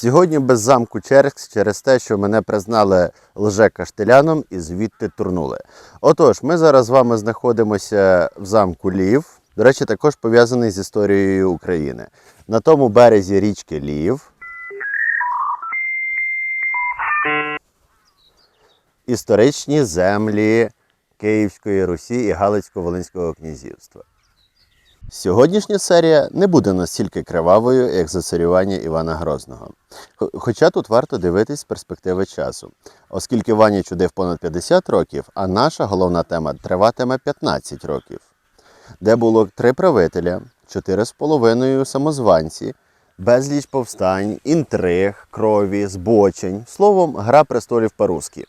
Сьогодні без замку Черкс через те, що мене признали лже-каштеляном і звідти турнули. Отож, ми зараз з вами знаходимося в замку Лів. До речі, також пов'язаний з історією України. На тому березі річки Лів. Історичні землі Київської Русі і Галицько-Волинського князівства. Сьогоднішня серія не буде настільки кривавою, як зацарювання Івана Грозного. Хоча тут варто дивитись перспективи часу, оскільки Ваня чудив понад 50 років, а наша головна тема триватиме 15 років, де було три правителя, чотири з половиною самозванці, безліч повстань, інтриг, крові, збочень, словом, гра престолів по-русски.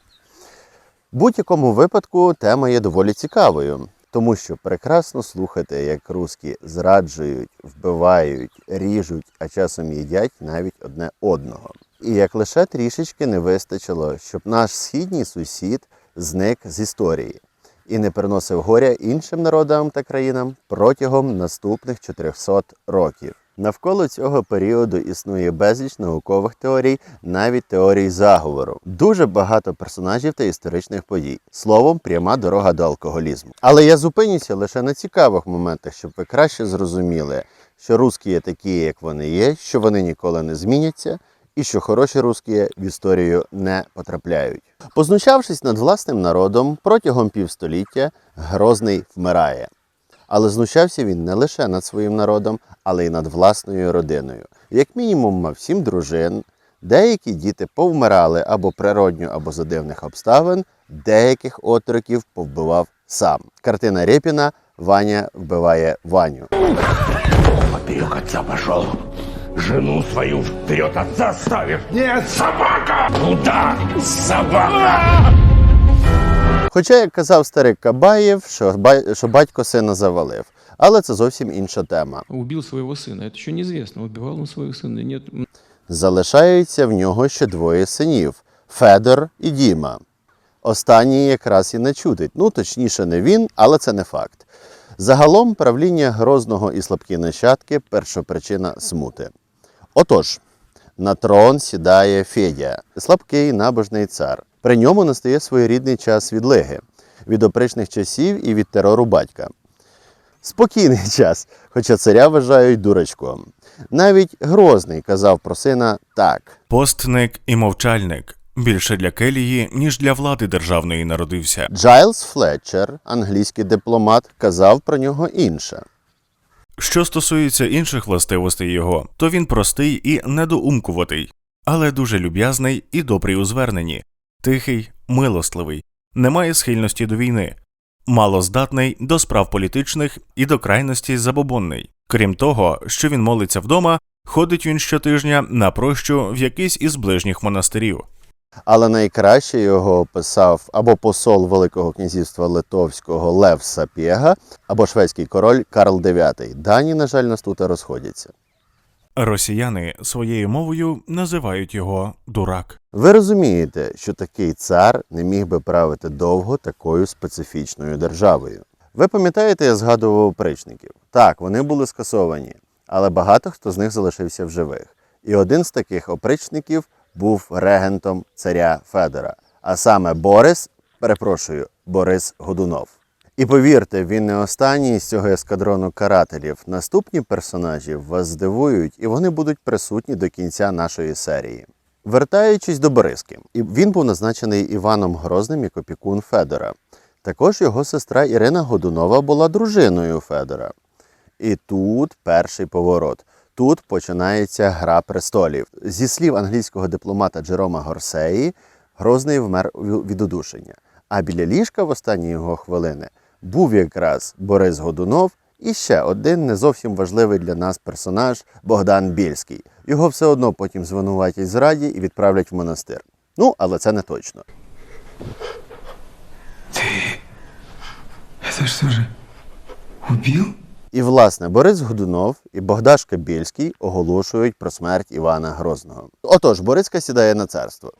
В будь-якому випадку тема є доволі цікавою, тому що прекрасно слухати, як русські зраджують, вбивають, ріжуть, а часом їдять навіть одне одного. І як лише трішечки не вистачило, щоб наш східній сусід зник з історії і не приносив горя іншим народам та країнам протягом наступних 400 років. Навколо цього періоду існує безліч наукових теорій, навіть теорій заговору. Дуже багато персонажів та історичних подій. Словом, пряма дорога до алкоголізму. Але я зупинюся лише на цікавих моментах, щоб ви краще зрозуміли, що русські є такі, як вони є, що вони ніколи не зміняться, і що хороші русські в історію не потрапляють. Познущавшись над власним народом протягом півстоліття, Грозний вмирає. Але знущався він не лише над своїм народом, але й над власною родиною. Як мінімум, мав сім дружин. Деякі діти повмирали або природньо, або за дивних обставин, деяких отроків повбивав сам. Картина Рєпіна Ваня вбиває Ваню. Поперек отца пошел. Жену свою вперед отца ставишь. Нет, собака! Куда, собака? Хоча, як казав старик Кабаєв, що, ба- що батько сина завалив. Але це зовсім інша тема. убил своего сына. Это еще неизвестно, убивал он своего сына. Нет, м, Залишається в нього ще двоє синів Федор і Діма. Останній якраз і не чудить. Ну, точніше, не він, але це не факт. Загалом правління Грозного і слабкі нащадки першопричина смути. Отож, на трон сідає Федя, слабкий набожний цар. При ньому настає своєрідний час відлиги від опричних часів і від терору батька. Спокійний час, хоча царя вважають дурачком. Навіть Грозний казав про сина так. Постник і мовчальник більше для келії, ніж для влади державної народився. Джайлз Флетчер, англійський дипломат, казав про нього інше. Що стосується інших властивостей його, то він простий і недоумкуватий, але дуже люб'язний і добрий у зверненні, тихий, милостливий, не має схильності до війни, малоздатний до справ політичних і до крайності забобонний. Крім того, що він молиться вдома, ходить він щотижня на прощу в якийсь із ближніх монастирів. Але найкраще його описав або посол Великого князівства Литовського Лев Сапєга, або шведський король Карл IX. Дані, на жаль, нас тут розходяться. Росіяни своєю мовою називають його дурак. Ви розумієте, що такий цар не міг би правити довго такою специфічною державою. Ви пам'ятаєте, я згадував опричників. Так, вони були скасовані, але багато хто з них залишився в живих. І один з таких опричників був регентом царя Федора, а саме Борис, перепрошую, Борис Годунов. І повірте, він не останній з цього ескадрону карателів. Наступні персонажі вас здивують, і вони будуть присутні до кінця нашої серії. Вертаючись до Бориски, він був назначений Іваном Грозним як опікун Федора. Також його сестра Ірина Годунова була дружиною Федора. І тут перший поворот. Тут починається гра престолів. Зі слів англійського дипломата Джерома Горсеї, Грозний вмер від удушення. А біля ліжка в останні його хвилини був якраз Борис Годунов і ще один не зовсім важливий для нас персонаж Богдан Більський. Його все одно потім звинуватять зраді і відправлять в монастир. Ну, але це не точно. Это что же, убил? І, власне, Борис Годунов і Богдашка Більський оголошують про смерть Івана Грозного. Отож, Бориска сідає на царство.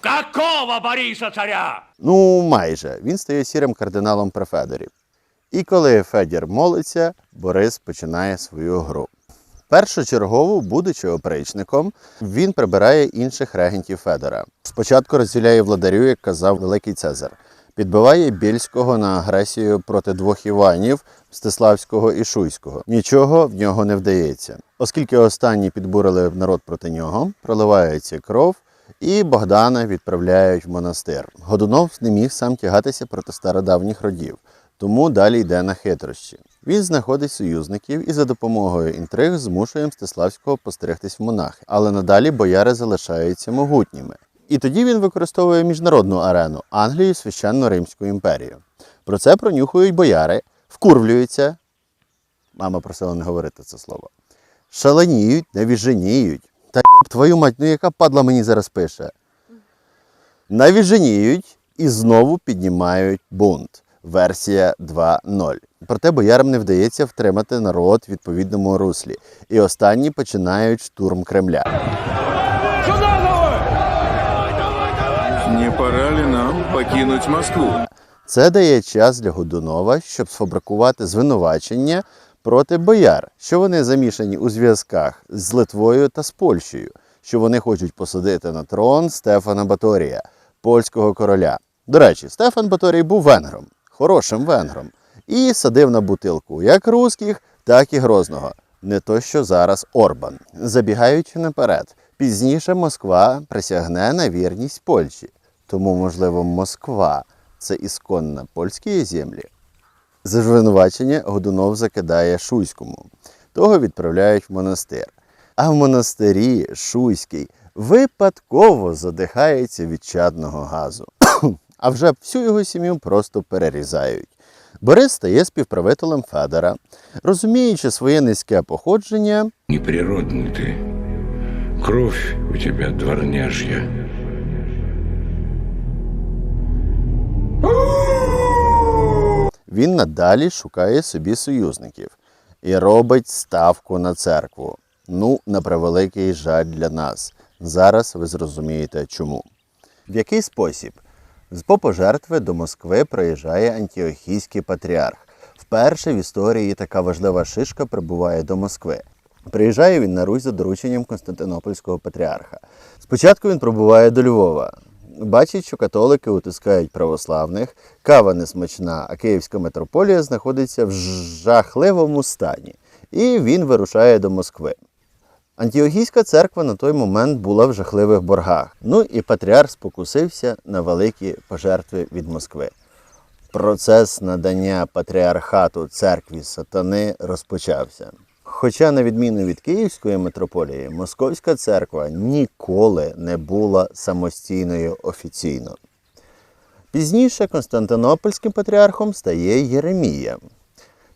Какого Бориса царя? Ну, майже. Він стає сірим кардиналом при Федорі. І коли Федір молиться, Борис починає свою гру. Першочергово, будучи опричником, він прибирає інших регентів Федора. Спочатку розділяє владарю, як казав Великий Цезар, підбиває Більського на агресію проти двох Іванів Мстиславського і Шуйського. Нічого в нього не вдається, оскільки останні підбурили народ проти нього, проливається кров. І Богдана відправляють в монастир. Годунов не міг сам тягатися проти стародавніх родів, тому далі йде на хитрощі. Він знаходить союзників і за допомогою інтриг змушує Мстиславського постригтись в монахи, але надалі бояри залишаються могутніми. І тоді він використовує міжнародну арену Англію священно Римську імперію. Про це пронюхують бояри, вкурвлюються. Мама просила не говорити це слово. Шаленіють, навіженіють. Та твою мать, ну яка падла мені зараз пише? Навіженіють і знову піднімають бунт. Версія 2.0. Проте боярам не вдається втримати народ в відповідному руслі, і останні починають штурм Кремля. Не пора ли нам покинуть Москву? Це дає час для Годунова, щоб сфабрикувати звинувачення проти бояр, що вони замішані у зв'язках з Литвою та з Польщею, що вони хочуть посадити на трон Стефана Баторія, польського короля. До речі, Стефан Баторій був венгром, хорошим венгром, і садив на бутилку як русських, так і Грозного. Не то, що зараз Орбан. Забігаючи наперед, пізніше Москва присягне на вірність Польщі. Тому, можливо, Москва це ісконна польські землі. За звинувачення Годунов закидає Шуйському. Того відправляють в монастир. А в монастирі Шуйський випадково задихається від чадного газу. а вже всю його сім'ю просто перерізають. Борис стає співправителем Федора, розуміючи своє низьке походження, Неприродный ты. Кровь у тебя дворняжья. Він надалі шукає собі союзників і робить ставку на церкву. Ну, на превеликий жаль для нас. Зараз ви зрозумієте чому. В який спосіб? З попожертви до Москви приїжджає антіохійський патріарх. Вперше в історії така важлива шишка прибуває до Москви. Приїжджає він на Русь за дорученням Константинопольського патріарха. Спочатку він пробуває до Львова. Бачить, що католики утискають православних, кава несмачна, а Київська митрополія знаходиться в жахливому стані. І він вирушає до Москви. Антіохійська церква на той момент була в жахливих боргах. Ну і патріарх спокусився на великі пожертви від Москви. Процес надання патріархату церкві сатани розпочався. Хоча, на відміну від Київської митрополії, Московська церква ніколи не була самостійною офіційно. Пізніше Константинопольським патріархом стає Єремія.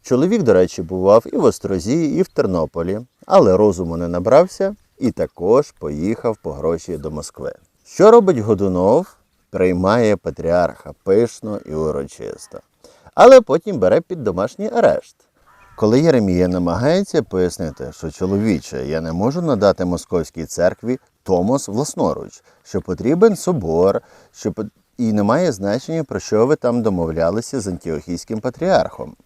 Чоловік, до речі, бував і в Острозі, і в Тернополі, але розуму не набрався і також поїхав по гроші до Москви. Що робить Годунов? Приймає патріарха пишно і урочисто, але потім бере під домашній арешт. Коли Єремія намагається пояснити, що чоловіче, я не можу надати московській церкві Томос власноруч, що потрібен собор, що і не має значення, про що ви там домовлялися з антіохійським патріархом.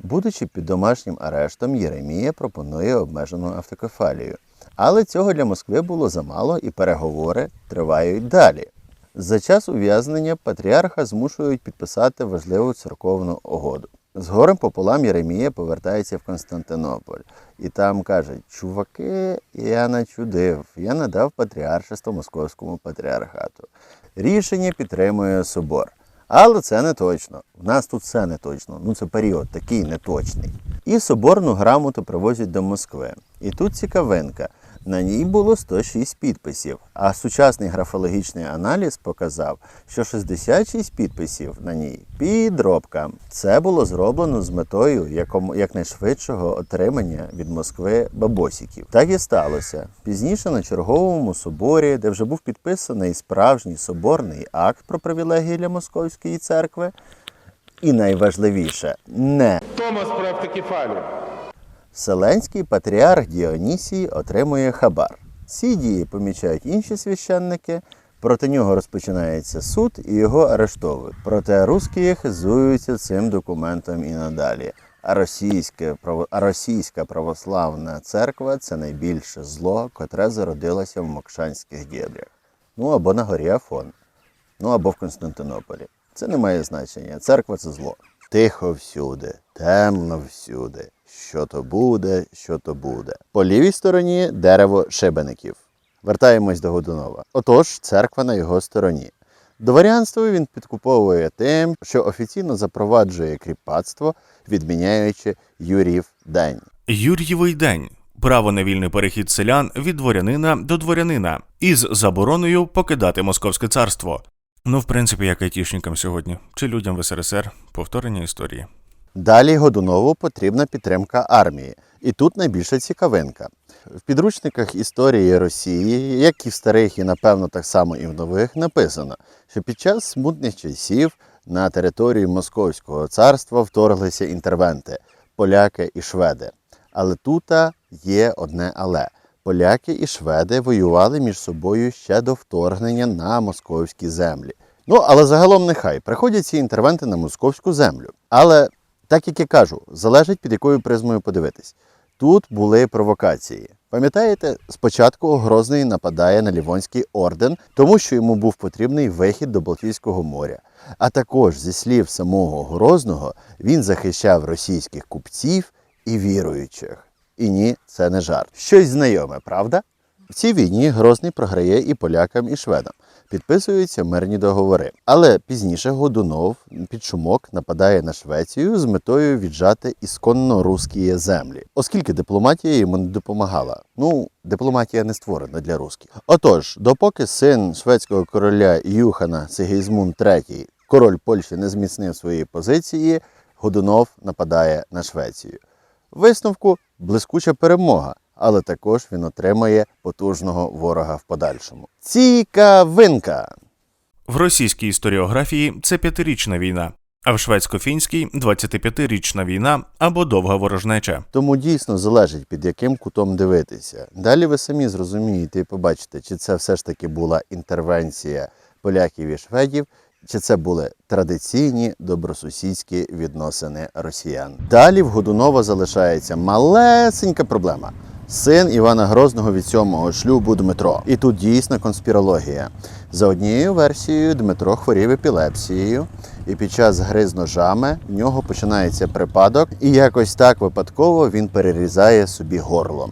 Будучи під домашнім арештом, Єремія пропонує обмежену автокефалію. Але цього для Москви було замало, і переговори тривають далі. За час ув'язнення патріарха змушують підписати важливу церковну угоду. З горем пополам Єремія повертається в Константинополь і там каже: Чуваки, я начудив, я надав патріаршество московському патріархату. Рішення підтримує собор. Але це не точно. В нас тут все не точно. Ну це період такий неточний. І соборну грамоту привозять до Москви. І тут цікавинка. На ній було 106 підписів, а сучасний графологічний аналіз показав, що 66 підписів на ній підробка. Це було зроблено з метою якому якнайшвидшого отримання від Москви бабосіків. Так і сталося. Пізніше на черговому соборі, де вже був підписаний справжній соборний акт про привілегії для московської церкви. І найважливіше не Томас про автокефалію. Вселенський патріарх Діонісій отримує хабар. Ці дії помічають інші священники. Проти нього розпочинається суд і його арештовують. Проте русські хизуються цим документом і надалі. А російське, право- а російська православна церква це найбільше зло, котре зародилося в Мокшанських дєбрях. Ну або на горі Афон, ну або в Константинополі. Це не має значення. Церква це зло. Тихо всюди, темно всюди. Що то буде, що то буде. По лівій стороні дерево шибеників. Вертаємось до Годунова. Отож, церква на його стороні. Дворянство він підкуповує тим, що офіційно запроваджує кріпацтво, відміняючи Юрів день. Юр'євий день право на вільний перехід селян від дворянина до дворянина із забороною покидати московське царство. Ну, в принципі, як айтішникам сьогодні, чи людям в СРСР повторення історії. Далі Годунову потрібна підтримка армії. І тут найбільша цікавинка. В підручниках історії Росії, як і в старих, і напевно так само і в нових, написано, що під час смутних часів на територію Московського царства вторглися інтервенти поляки і шведи. Але тут є одне але. Поляки і шведи воювали між собою ще до вторгнення на московські землі. Ну, але загалом нехай приходять ці інтервенти на московську землю. Але так як я кажу, залежить під якою призмою подивитись. Тут були провокації. Пам'ятаєте, спочатку Грозний нападає на Лівонський орден, тому що йому був потрібний вихід до Балтійського моря. А також, зі слів самого Грозного, він захищав російських купців і віруючих. І ні, це не жарт. Щось знайоме, правда? В цій війні Грозний програє і полякам, і шведам. Підписуються мирні договори. Але пізніше Годунов під шумок нападає на Швецію з метою віджати ісконно русські землі, оскільки дипломатія йому не допомагала. Ну, дипломатія не створена для русських. Отож, допоки син шведського короля Юхана Сигізмунд III, король Польщі, не зміцнив свої позиції, Годунов нападає на Швецію. Висновку блискуча перемога, але також він отримає потужного ворога в подальшому. Цікавинка! В російській історіографії це п'ятирічна війна, а в шведсько-фінській 25-річна війна або довга ворожнеча. Тому дійсно залежить під яким кутом дивитися. Далі ви самі зрозумієте і побачите, чи це все ж таки була інтервенція поляків і шведів, чи це були традиційні добросусідські відносини росіян. Далі в Годунова залишається малесенька проблема. Син Івана Грозного від сьомого шлюбу Дмитро. І тут дійсна конспірологія. За однією версією, Дмитро хворів епілепсією, і під час гри з ножами в нього починається припадок, і якось так випадково він перерізає собі горло.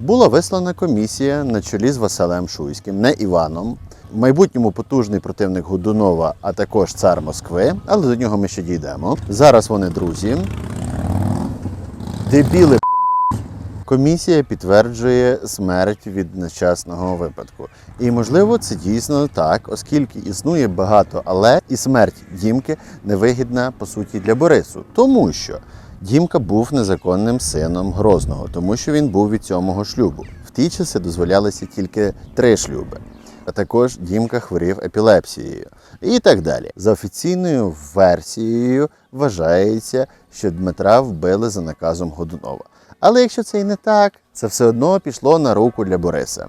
Була вислана комісія на чолі з Василем Шуйським, не Іваном. Майбутньому потужний противник Годунова, а також цар Москви, але до нього ми ще дійдемо. Зараз вони друзі. Дебіли. Комісія підтверджує смерть від нещасного випадку. І можливо, це дійсно так, оскільки існує багато, але і смерть Дімки невигідна по суті для Борису, тому що Дімка був незаконним сином Грозного, тому що він був від сьомого шлюбу. В ті часи дозволялися тільки три шлюби. А також Дімка хворів епілепсією і так далі. За офіційною версією вважається, що Дмитра вбили за наказом Годунова. Але якщо це і не так, це все одно пішло на руку для Бориса.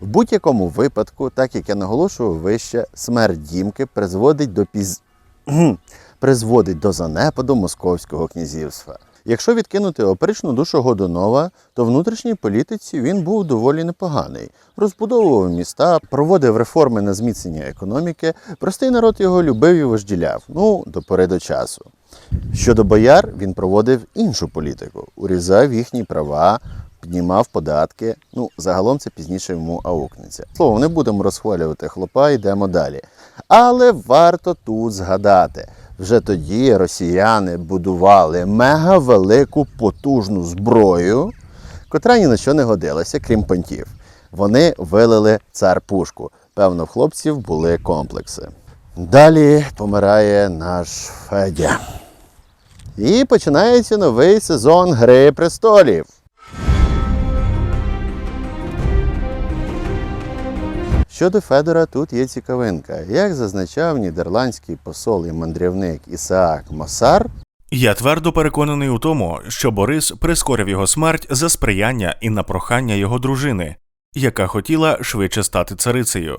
В будь-якому випадку, так як я наголошував вище, смерть Дімки призводить до піз... Призводить до занепаду Московського князівства. Якщо відкинути опричну душу Годунова, то внутрішній політиці він був доволі непоганий. Розбудовував міста, проводив реформи на зміцнення економіки. Простий народ його любив і вожділяв, ну до пори до часу. Щодо бояр, він проводив іншу політику, урізав їхні права, піднімав податки. Ну, загалом це пізніше йому аукнеться. Словом, не будемо розхвалювати хлопа, йдемо далі. Але варто тут згадати. Вже тоді росіяни будували мегавелику потужну зброю, котра ні на що не годилася, крім понтів. Вони вилили цар пушку. Певно, в хлопців були комплекси. Далі помирає наш Федя. І починається новий сезон Гри престолів. Щодо Федора, тут є цікавинка. Як зазначав нідерландський посол і мандрівник Ісаак Мосар, Я твердо переконаний у тому, що Борис прискорив його смерть за сприяння і на прохання його дружини, яка хотіла швидше стати царицею.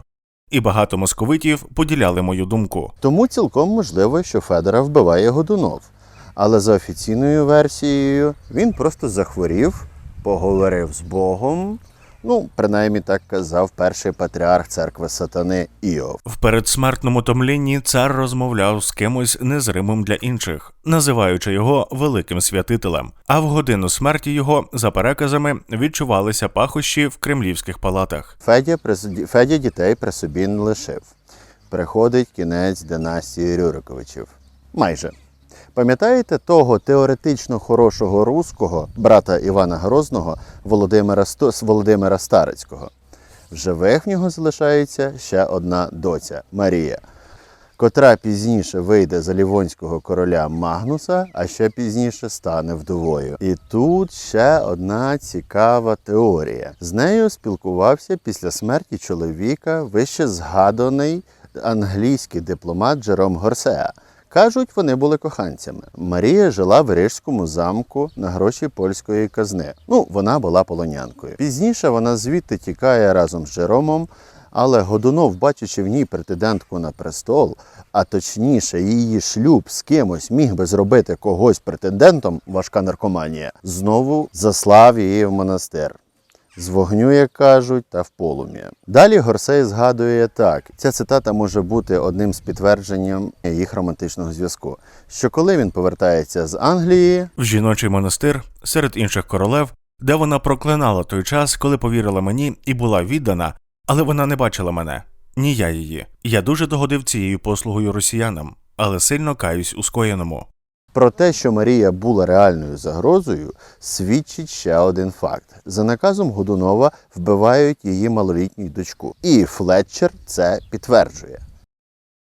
І багато московитів поділяли мою думку. тому цілком можливо, що Федора вбиває Годунов. Але за офіційною версією він просто захворів, поговорив з Богом. Ну, принаймні так казав перший патріарх церкви сатани Іов. В передсмертному томлінні цар розмовляв з кимось незримим для інших, називаючи його великим святителем. А в годину смерті його, за переказами, відчувалися пахощі в кремлівських палатах. Федя, при Федя дітей при собі не лишив. Приходить кінець династії Рюриковичів. Майже. Пам'ятаєте того теоретично хорошого руського брата Івана Грозного Володимира. Володимира Старицького? В живих в нього залишається ще одна доця Марія, котра пізніше вийде за лівонського короля Магнуса, а ще пізніше стане вдовою. І тут ще одна цікава теорія. З нею спілкувався після смерті чоловіка вище згаданий англійський дипломат Джером Горсеа. Кажуть, вони були коханцями. Марія жила в Рижському замку на гроші польської казни. Ну, вона була полонянкою. Пізніше вона звідти тікає разом з Джеромом, але Годунов, бачачи в ній претендентку на престол, а точніше, її шлюб з кимось міг би зробити когось претендентом, важка наркоманія, знову заслав її в монастир. З вогню, як кажуть, та в полум'я. Далі Горсей згадує так: ця цитата може бути одним з підтвердженням їх романтичного зв'язку. Що коли він повертається з Англії, В жіночий монастир серед інших королев, де вона проклинала той час, коли повірила мені і була віддана, але вона не бачила мене, ні я її. Я дуже догодив цією послугою росіянам, але сильно каюсь у скоєному. Про те, що Марія була реальною загрозою, свідчить ще один факт: за наказом Годунова вбивають її малолітню дочку, і Флетчер це підтверджує.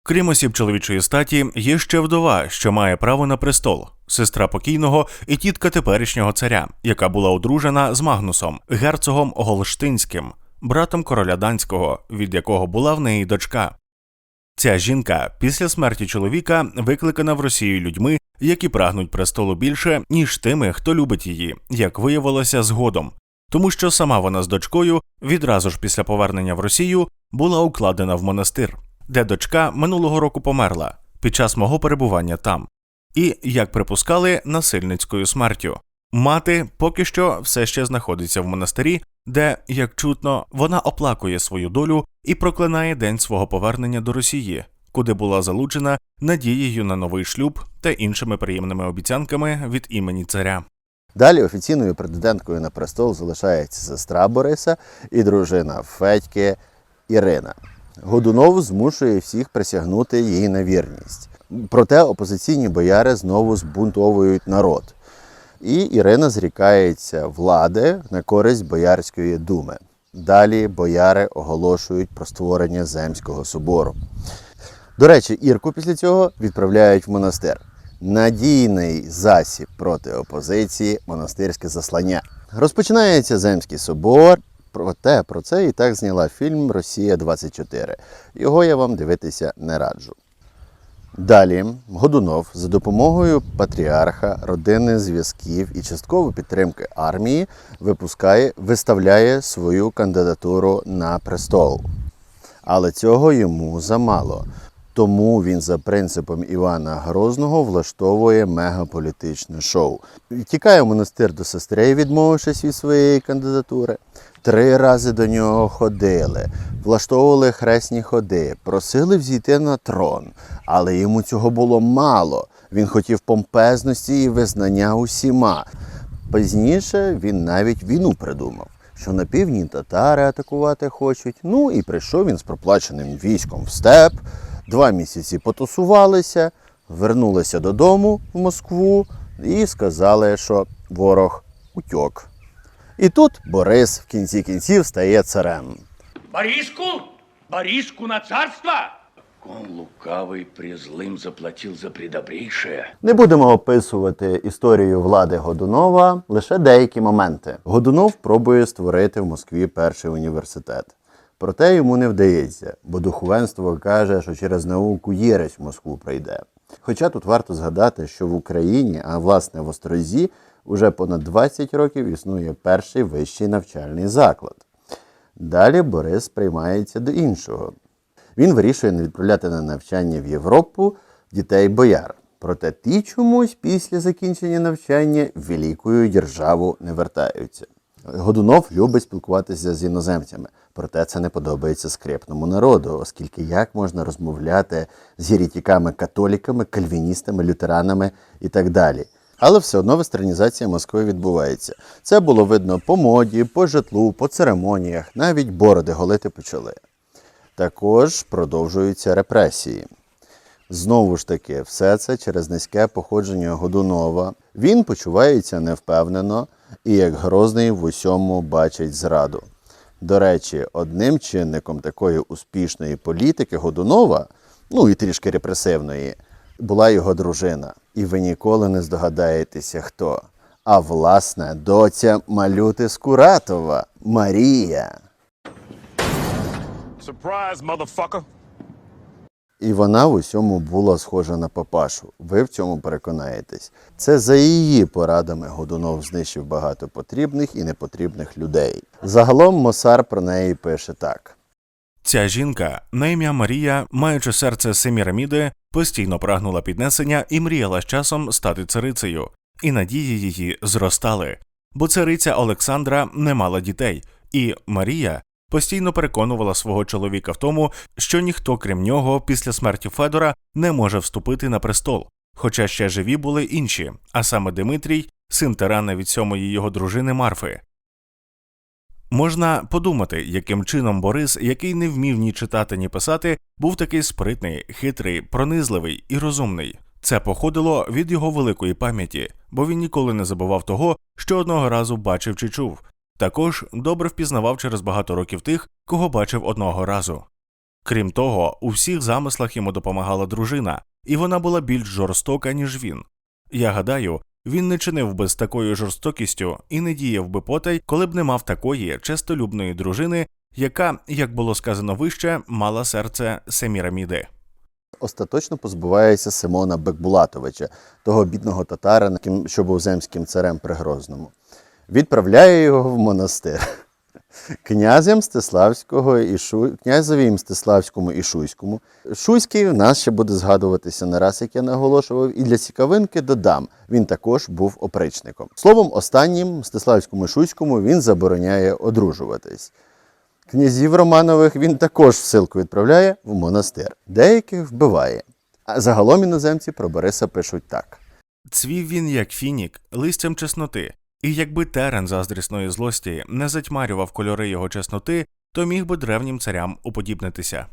Крім осіб чоловічої статі, є ще вдова, що має право на престол, сестра покійного і тітка теперішнього царя, яка була одружена з Магнусом, герцогом Голштинським, братом короля данського, від якого була в неї дочка. Ця жінка після смерті чоловіка викликана в Росію людьми, які прагнуть престолу більше, ніж тими, хто любить її, як виявилося згодом, тому що сама вона з дочкою відразу ж після повернення в Росію була укладена в монастир, де дочка минулого року померла під час мого перебування там, і, як припускали, насильницькою смертю. Мати поки що все ще знаходиться в монастирі, де, як чутно, вона оплакує свою долю і проклинає день свого повернення до Росії, куди була залучена надією на новий шлюб та іншими приємними обіцянками від імені царя. Далі офіційною претенденткою на престол залишається сестра Бориса і дружина Федьки Ірина. Годунов змушує всіх присягнути їй на вірність. Проте опозиційні бояри знову збунтовують народ. І Ірина зрікається влади на користь Боярської думи. Далі бояри оголошують про створення Земського собору. До речі, Ірку після цього відправляють в монастир. Надійний засіб проти опозиції монастирське заслання. Розпочинається Земський собор. Проте про це і так зняла фільм Росія 24 Його я вам дивитися не раджу. Далі Годунов за допомогою патріарха, родинних зв'язків і часткової підтримки армії випускає, виставляє свою кандидатуру на престол. Але цього йому замало. Тому він за принципом Івана Грозного влаштовує мегаполітичне шоу. Тікає в монастир до сестри, відмовившись від своєї кандидатури. Три рази до нього ходили, влаштовували хресні ходи, просили взійти на трон, але йому цього було мало. Він хотів помпезності і визнання усіма. Пізніше він навіть війну придумав, що на півдні татари атакувати хочуть. Ну і прийшов він з проплаченим військом в степ. Два місяці потусувалися, вернулися додому в Москву і сказали, що ворог утьок. І тут Борис в кінці кінців стає царем. Бориску? Бориску на царство? Он лукавый презлым заплатил за предобрейшее. Не будемо описувати історію влади Годунова, лише деякі моменти. Годунов пробує створити в Москві перший університет. Проте йому не вдається, бо духовенство каже, що через науку єресь в Москву прийде. Хоча тут варто згадати, що в Україні, а власне в Острозі, уже понад 20 років існує перший вищий навчальний заклад. Далі Борис приймається до іншого. Він вирішує не відправляти на навчання в Європу дітей бояр. Проте ті чомусь після закінчення навчання в великою державу не вертаються. Годунов любить спілкуватися з іноземцями, проте це не подобається скрепному народу, оскільки як можна розмовляти з єретиками-католіками, кальвіністами, лютеранами і так далі. Але все одно вестернізація Москви відбувається. Це було видно по моді, по житлу, по церемоніях, навіть бороди голити почали. Також продовжуються репресії. Знову ж таки, все це через низьке походження Годунова. Він почувається невпевнено і як Грозний в усьому бачить зраду. До речі, одним чинником такої успішної політики Годунова, ну і трішки репресивної, була його дружина. І ви ніколи не здогадаєтеся, хто. А власне, доця Малюти Скуратова Марія. Surprise, motherfucker. І вона в усьому була схожа на папашу. Ви в цьому переконаєтесь. Це за її порадами Годунов знищив багато потрібних і непотрібних людей. Загалом Мосар про неї пише так: Ця жінка, на ім'я Марія, маючи серце Семіраміди, постійно прагнула піднесення і мріяла з часом стати царицею, і надії її зростали. Бо цариця Олександра не мала дітей, і Марія постійно переконувала свого чоловіка в тому, що ніхто, крім нього, після смерті Федора не може вступити на престол. Хоча ще живі були інші, а саме Димитрій, син тирана від сьомої його дружини Марфи. Можна подумати, яким чином Борис, який не вмів ні читати, ні писати, був такий спритний, хитрий, пронизливий і розумний. Це походило від його великої пам'яті, бо він ніколи не забував того, що одного разу бачив чи чув. Також добре впізнавав через багато років тих, кого бачив одного разу. Крім того, у всіх замислах йому допомагала дружина, і вона була більш жорстока, ніж він. Я гадаю, він не чинив би з такою жорстокістю і не діяв би потай, коли б не мав такої честолюбної дружини, яка, як було сказано вище, мала серце Семіраміди. остаточно позбувається Симона Бекбулатовича, того бідного татарина, що був земським царем при Грозному. Відправляє його в монастир. Князем Мстиславського і Шу... князеві Мстиславському і Шуйському. Шуйський в нас ще буде згадуватися не раз, як я наголошував, і для цікавинки додам. Він також був опричником. Словом, останнім Мстиславському і Шуйському він забороняє одружуватись. Князів Романових він також всилку відправляє в монастир, деяких вбиває. А загалом іноземці про Бориса пишуть так. Цвів він, як фінік, листям чесноти, і якби терен заздрісної злості не затьмарював кольори його чесноти, то міг би древнім царям уподібнитися.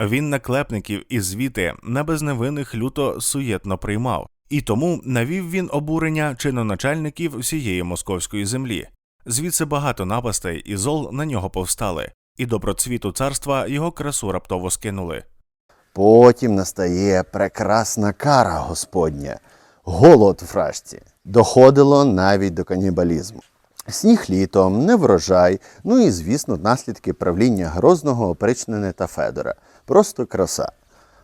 Він наклепників і звіти на безневинних люто суєтно приймав, і тому навів він обурення чиноначальників всієї московської землі. Звідси багато напастей і зол на нього повстали, і доброцвіту царства його красу раптово скинули. Потім настає прекрасна кара Господня, голод в рашці. Доходило навіть до канібалізму. Сніг літом, неврожай, ну і, звісно, наслідки правління Грозного, Опричнини та Федора. Просто краса.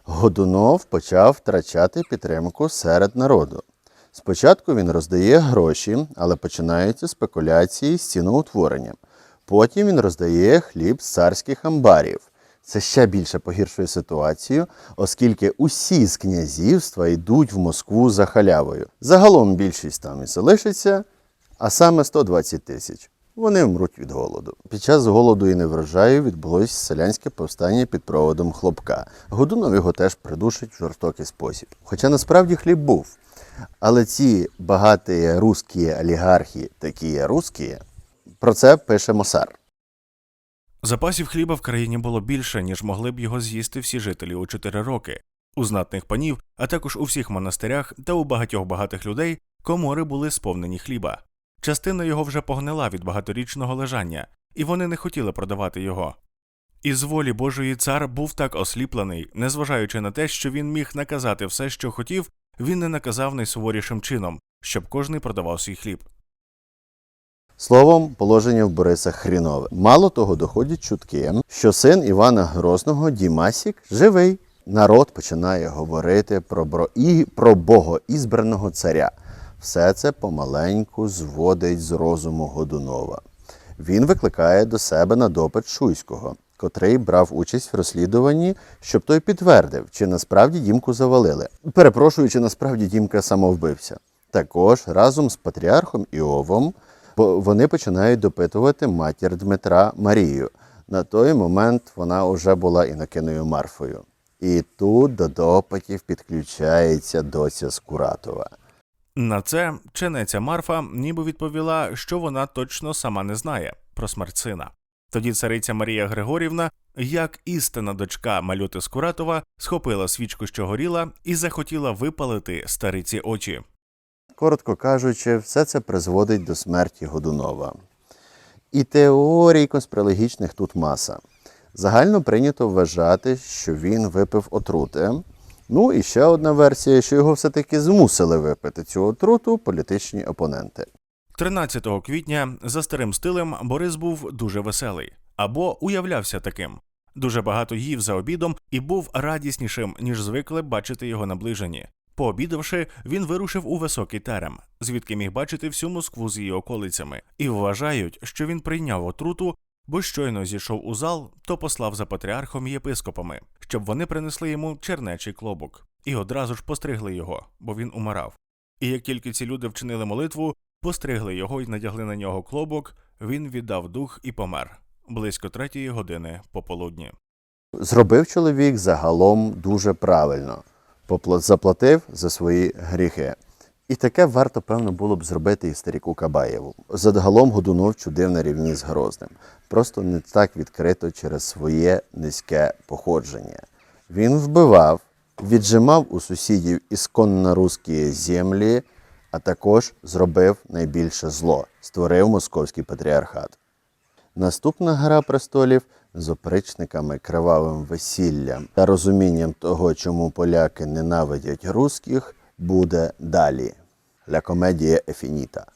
Годунов почав втрачати підтримку серед народу. Спочатку він роздає гроші, але починаються спекуляції з ціноутворенням. Потім він роздає хліб з царських амбарів. Це ще більше погіршує ситуацію, оскільки усі з князівства йдуть в Москву за халявою. Загалом більшість там і залишиться, а саме 120 тисяч. Вони вмруть від голоду. Під час голоду і неврожаю відбулось селянське повстання під проводом хлопка. Годунов його теж придушить в жорстокий спосіб. Хоча насправді хліб був. Але ці багаті русські олігархи, такі русські, про це пише Мосар. Запасів хліба в країні було більше, ніж могли б його з'їсти всі жителі у чотири роки. У знатних панів, а також у всіх монастирях та у багатьох багатих людей комори були сповнені хліба. Частина його вже погнила від багаторічного лежання, і вони не хотіли продавати його. Із волі Божої цар був так осліплений, незважаючи на те, що він міг наказати все, що хотів, він не наказав найсуворішим чином, щоб кожний продавав свій хліб. Словом, положення в Бориса хрінове. Мало того, доходять чутки, що син Івана Грозного Дімасік живий. Народ починає говорити про, бро... і про богоізбраного царя. Все це помаленьку зводить з розуму Годунова. Він викликає до себе на допит Шуйського. котрий брав участь в розслідуванні, щоб той підтвердив, чи насправді Дімку завалили. Перепрошую, чи насправді Дімка самовбився. Також разом з патріархом Іовом вони починають допитувати матір Дмитра Марію. На той момент вона вже була інокиною Марфою. І тут до допитів підключається доця Скуратова. На це ченеця Марфа ніби відповіла, що вона точно сама не знає про смерть сина. Тоді цариця Марія Григорівна, як істинна дочка Малюти Скуратова, схопила свічку, що горіла, і захотіла випалити стариці очі. Коротко кажучи, все це призводить до смерті Годунова. І теорій конспірологічних тут маса. Загально прийнято вважати, що він випив отрути. Ну і ще одна версія, що його все-таки змусили випити цю отруту політичні опоненти. 13 квітня за старим стилем Борис був дуже веселий або уявлявся таким. Дуже багато їв за обідом і був радіснішим, ніж звикли бачити його наближені. Пообідавши, він вирушив у високий терем, звідки міг бачити всю Москву з її околицями, і вважають, що він прийняв отруту, бо щойно зійшов у зал, то послав за патріархом і єпископами, щоб вони принесли йому чернечий клобок, і одразу ж постригли його, бо він умирав. І як тільки ці люди вчинили молитву, постригли його і надягли на нього клобок, він віддав дух і помер близько третьої години пополудні. Зробив чоловік загалом дуже правильно, заплатив за свої гріхи. І таке варто, певно, було б зробити і старіку Кабаєву. Загалом Годунов чудив на рівні з Грозним. Просто не так відкрито через своє низьке походження. Він вбивав, віджимав у сусідів ісконно русські землі, а також зробив найбільше зло, створив московський патріархат. Наступна гра престолів з опричниками, кривавим весіллям та розумінням того, чому поляки ненавидять русських, буде далі. Ля комедія Ефініта.